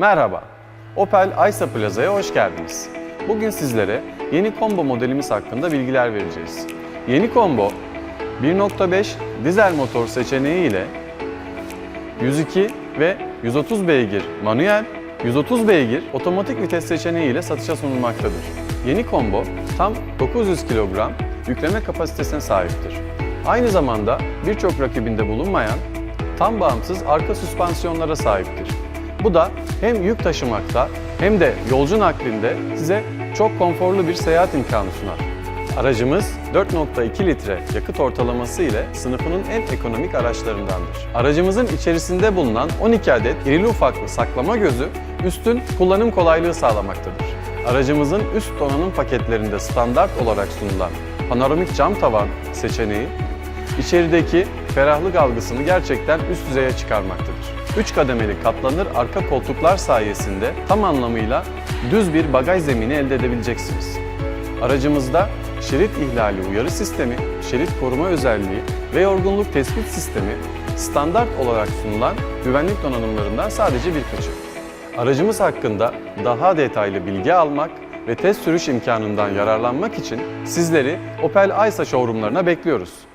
Merhaba, Opel Aysa Plaza'ya hoş geldiniz. Bugün sizlere yeni combo modelimiz hakkında bilgiler vereceğiz. Yeni combo 1.5 dizel motor seçeneği ile 102 ve 130 beygir manuel, 130 beygir otomatik vites seçeneği ile satışa sunulmaktadır. Yeni combo tam 900 kilogram yükleme kapasitesine sahiptir. Aynı zamanda birçok rakibinde bulunmayan tam bağımsız arka süspansiyonlara sahiptir. Bu da hem yük taşımakta hem de yolcu naklinde size çok konforlu bir seyahat imkanı sunar. Aracımız 4.2 litre yakıt ortalaması ile sınıfının en ekonomik araçlarındandır. Aracımızın içerisinde bulunan 12 adet irili ufaklı saklama gözü üstün kullanım kolaylığı sağlamaktadır. Aracımızın üst donanım paketlerinde standart olarak sunulan panoramik cam tavan seçeneği içerideki ferahlık algısını gerçekten üst düzeye çıkarmaktadır. 3 kademeli katlanır arka koltuklar sayesinde tam anlamıyla düz bir bagaj zemini elde edebileceksiniz. Aracımızda şerit ihlali uyarı sistemi, şerit koruma özelliği ve yorgunluk tespit sistemi standart olarak sunulan güvenlik donanımlarından sadece birkaçı. Aracımız hakkında daha detaylı bilgi almak ve test sürüş imkanından yararlanmak için sizleri Opel Aysa showroomlarına bekliyoruz.